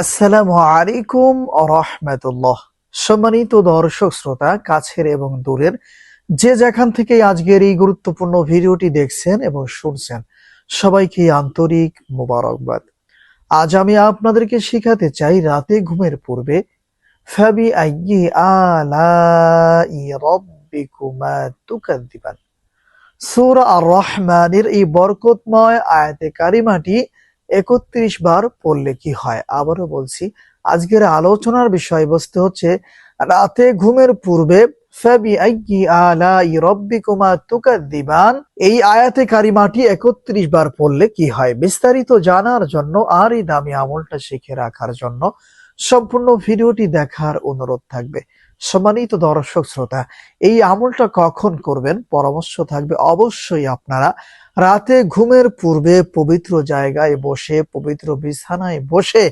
আসসালামু আলাইকুম রহমতুল্লাহ। সম্মানিত দর্শক শ্রোতা, কাছের এবং দূরের, যে যেখান থেকে আজকের এই গুরুত্বপূর্ণ ভিডিওটি দেখছেন এবং শুনছেন, সবাইকে আন্তরিক মোবারকবাদ। আজ আমি আপনাদেরকে শিখাতে চাই, রাতে ঘুমের পূর্বে ফাবি আইয়ি আলাই রব্বিকুমা তুকাদ্দিবান সূরা আর রহমানের এই বরকতময় আয়াতে কারিমাটি একত্রিশ বার পড়লে কি হয়? আবারও বলছি, আজকের আলোচনার বিষয়বস্তু হচ্ছে, রাতে ঘুমের পূর্বে এই আয়াতে কারিমাটি একত্রিশ বার পড়লে কি হয়? বিস্তারিত জানার জন্য আর এই দামি আমলটা শিখে রাখার জন্য সম্পূর্ণ ভিডিওটি দেখার অনুরোধ থাকবে। সম্মানিত দর্শক শ্রোতা, এই আমলটা কখন করবেন? পরামর্শ থাকবে অবশ্যই আপনারা রাতে ঘুমের পূর্বে পবিত্র জায়গায় বসে, পবিত্র বিছানায় বসে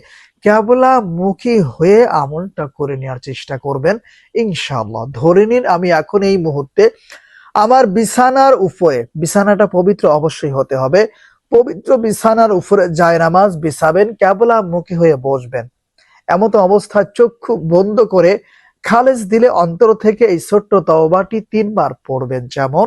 কেবলা মুখী হয়ে আমলটা করে নেওয়ার চেষ্টা করবেন, ইনশাআল্লাহ। ধরে নিন আমি এখন এই মুহূর্তে আমার বিছানার উপরে, বিছানাটা পবিত্র অবশ্যই হতে হবে, পবিত্র বিছানার উপরে জায়নামাজ বিছাবেন কেবলা মুখী হয়ে বসবেন। এমত অবস্থায় চক্ষু বন্ধ করে খালেজ দিলে অন্তর থেকে এই ছোট্ট তওবাটি তিনবার পড়বেন। যেমন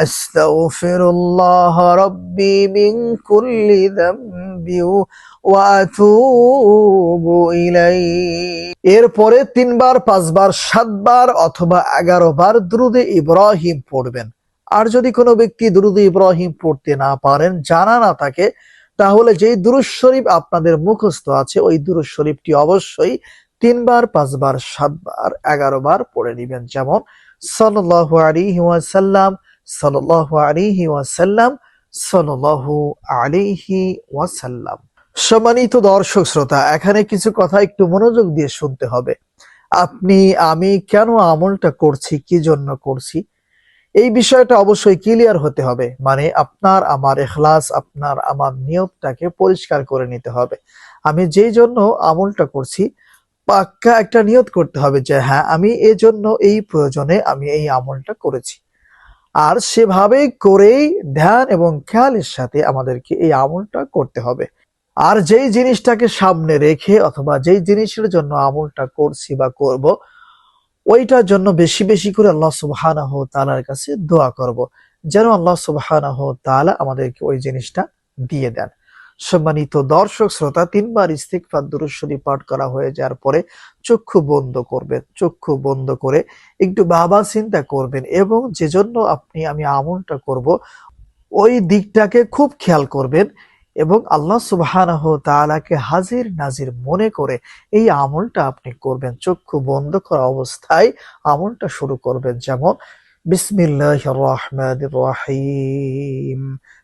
أستغفر الله ربي من كل ذنب وأتوب إليه এরপরে তিনবার পাঁচবার সাতবার অথবা এগারো বার দ্রুদে ইব্রাহিম পড়বেন আর যদি কোনো ব্যক্তি দ্রুদে ইব্রাহিম পড়তে না পারেন জানা না থাকে তাহলে যেই দুরুজ শরীফ আপনাদের মুখস্থ আছে ওই দুরুজ শরীফটি অবশ্যই তিনবার পাঁচবার সাতবার এগারো বার পড়ে নেবেন যেমন সাল্লাল্লাহু আলাইহি ওয়াসাল্লাম সম্মানিত দর্শক শ্রোতা, এখানে কিছু কথা একটু মনোযোগ দিয়ে শুনতে হবে। আপনি, আমি কেন আমলটা করছি, কি জন্য করছি? এই বিষয়টা অবশ্যই ক্লিয়ার হতে হবে। মানে আপনার আমার এখলাস, আপনার আমার নিয়তটাকে পরিষ্কার করে নিতে হবে। আমি যেই জন্য আমলটা করছি, পাক্কা একটা নিয়ত করতে হবে যে হ্যাঁ আমি এই জন্য এই প্রয়োজনে আমি এই আমলটা করেছি। আর সেভাবে করেই ধ্যান এবং খেয়ালের সাথে আমাদেরকে এই আমলটা করতে হবে। আর যেই জিনিসটাকে সামনে রেখে অথবা যেই জিনিসের জন্য আমলটা করছি বা করব, ওইটার জন্য বেশি বেশি করে আল্লাহ সুবহানাহু তালার কাছে দোয়া করব। যেন আল্লাহ সুবহানাহু তালা আমাদেরকে ওই জিনিসটা দিয়ে দেন। সম্মানিত দর্শক শ্রোতা, তিনবার ইস্তিগফার দুরূদ শরীফ পাঠ করা হয়ে যাওয়ার পরে চক্ষু বন্ধ করবেন, চক্ষু বন্ধ করে একটু বাবা চিন্তা করবেন এবং যে জন্য আপনি, আমি আমলটা করব, ওই দিকটাকে খুব খেয়াল করবেন এবং আল্লাহ সুবহানাহু তালাকে হাজির নাজির মনে করে এই আমলটা আপনি করবেন। চক্ষু বন্ধ করা অবস্থায় আমলটা শুরু করবেন যেমন, বিসমিল্লাহির রহমানির রহিম।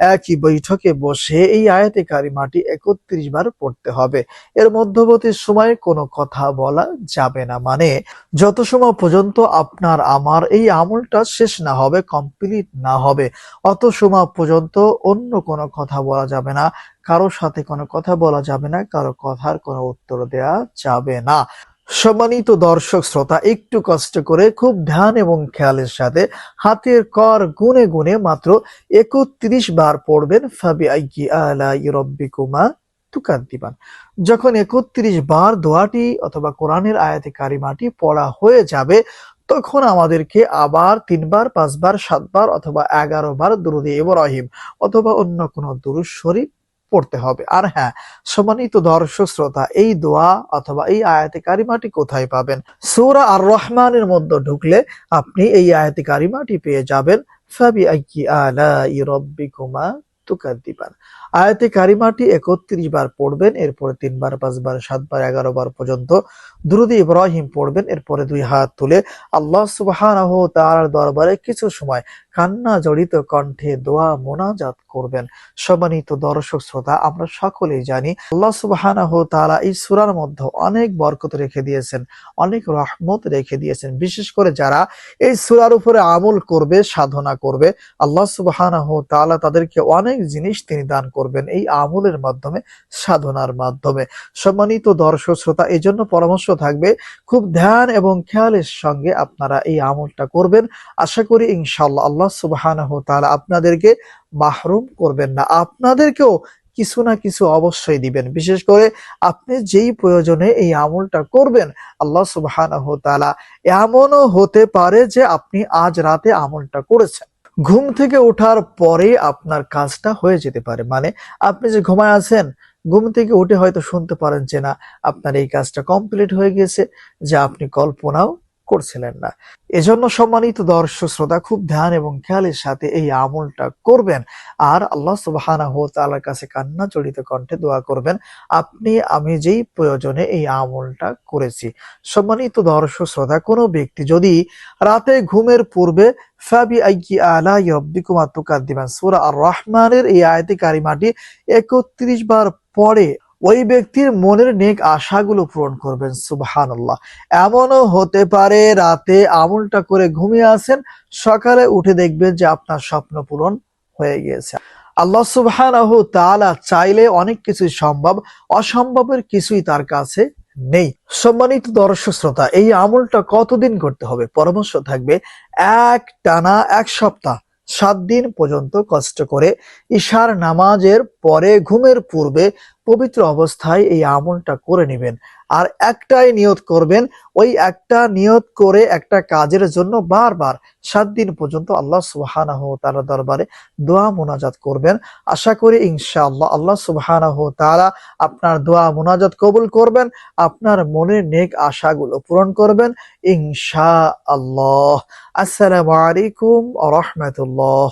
একই বৈঠকে বসে এই আয়াতে কারিমাটি একত্রিশ বার পড়তে হবে। এর মধ্যবর্তী সময়ে কোনো কথা বলা যাবে না। মানে যত সময় পর্যন্ত আপনার, আমার এই আমলটা শেষ না হবে, কমপ্লিট না হবে, অত সময় পর্যন্ত অন্য কোনো কথা বলা যাবে না। কারোর সাথে কোনো কথা বলা যাবে না, কারও কথার কোনো উত্তর দেয়া যাবে না। সম্মানিত দর্শক শ্রোতা, একটু কষ্ট করে খুব ধ্যান এবং খেয়ালের সাথে হাতের কর গুনে গুনে মাত্র একত্রিশ বার পড়বেন ফাবি আইকি আলাই রব্বিকুমা তুকাদ্দিবান। যখন একত্রিশ বার দোয়াটি অথবা কোরআনের আয়াতে কারিমাটি পড়া হয়ে যাবে, তখন আমাদেরকে আবার তিনবার, পাঁচবার, সাতবার অথবা এগারো বার দুরুদে ইব্রাহিম অথবা অন্য কোনো দুরুদ শরীফ পড়তে হবে। আর হ্যাঁ সম্মানিত দর্শক শ্রোতা, এই দোয়া অথবা এই আয়াতে কারিমাটি কোথায় পাবেন? সূরা আর রহমানের মধ্যে ঢুকলে আপনি এই আয়াতে কারিমাটি পেয়ে যাবেন। কারিমাটি একত্রিশ বার পড়বেন, এরপরে তিনবার, পাঁচবার, সাতবার এগারো বার পর্যন্ত দুরুদ ইব্রাহিম পড়বেন, এরপরে দুই হাত তুলে আল্লাহ ওয়া দরবারে কিছু সময় কান্না জড়িত কণ্ঠে দোয়া মোনাজাত করবেন। সম্মানিত দর্শক শ্রোতা, আমরা সকলেই জানি আল্লাহ ওয়া তাআলা এই সূরার মধ্যে অনেক বরকত রেখে দিয়েছেন, অনেক রহমত রেখে দিয়েছেন। বিশেষ করে যারা এই সূরার উপরে আমল করবে, সাধনা করবে, আল্লাহ সুবহানাহু ওয়া তাআলা তাদেরকে অনেক জিনিস তিনি দান করবেন এই আমলের মাধ্যমে, সাধনার মাধ্যমে। সম্মানিত দর্শক শ্রোতা এই জন্য পরামর্শ থাকবে, খুব ধ্যান এবং খেয়ালের সঙ্গে আপনারা এই আমলটা করবেন। আশা করি ইনশাল্লাহ আল্লাহ সুবহানাহু ওয়া তাআলা আপনাদেরকে মাহরুম করবেন না। আপনাদেরকেও কিছু না কিছু অবশ্যই দিবেন। বিশেষ করে আপনি যেই প্রয়োজনে এই আমলটা করবেন, আল্লাহ সুবহানাহু এমনও হতে পারে যে আপনি আজ রাতে আমলটা করেছেন। ঘুম থেকে ওঠার পরে আপনার কাজটা হয়ে যেতে পারে। মানে আপনি যে ঘুমায় আছেন, ঘুম থেকে উঠে হয়তো শুনতে পারেন যে না, আপনার এই কাজটা কমপ্লিট হয়ে গেছে যা আপনি কল্পনাও করছিলেন না। এজন্য সম্মানিত দর্শক, শ্রোতা, খুব ধ্যান এবং খেয়ালের সাথে এই আমলটা করবেন। আর আল্লাহ সুবহানাহু ওয়া তাআলার কাছে কান্না জড়িত কণ্ঠে দোয়া করবেন, আপনি, আমি যেই প্রয়োজনে এই আমলটা করেছি। সম্মানিত দর্শক, শ্রোতা, কোনো ব্যক্তি যদি রাতে ঘুমের পূর্বে ফাবি আইকি আলা রব্বিকুমা তুকাদ্দিমান সূরা আর রহমানের এই আয়াতে কারিমাটি একত্রিশ বার পড়ে ওই ব্যক্তির মনের নেক আশাগুলো পূরণ করবেন, সুবহানাল্লাহ। এমনও হতে পারে রাতে আমলটা করে ঘুমিয়ে আসেন সকালে উঠে দেখবেন যে আপনার স্বপ্ন পূরণ হয়ে গিয়েছে। আল্লাহ সুবহানাহু তাআলা চাইলে অনেক কিছুই সম্ভব, অসম্ভবের কিছুই তার কাছে নেই। সম্মানিত দর্শক শ্রোতা, এই আমলটা কতদিন করতে হবে? পরামর্শ থাকবে, এক টানা এক সপ্তাহ, সাত দিন পর্যন্ত কষ্ট করে ঈশার নামাজের পরে ঘুমের পূর্বে পবিত্র অবস্থায় এই আমলটা করে নেবেন। আর একটাই নিয়ত করবেন, ওই একটা নিয়ত করে একটা কাজের জন্য বারবার সাত দিন পর্যন্ত আল্লাহ ওয়া তাআলার দরবারে দোয়া মোনাজাত করবেন। আশা করি ইনশাআল্লাহ আল্লাহ ওয়া তাআলা আপনার দোয়া মোনাজাত কবুল করবেন, আপনার মনের নেক আশাগুলো পূরণ করবেন ইনশা আল্লাহ আসসালামু আলাইকুম রাহমাতুল্লাহ।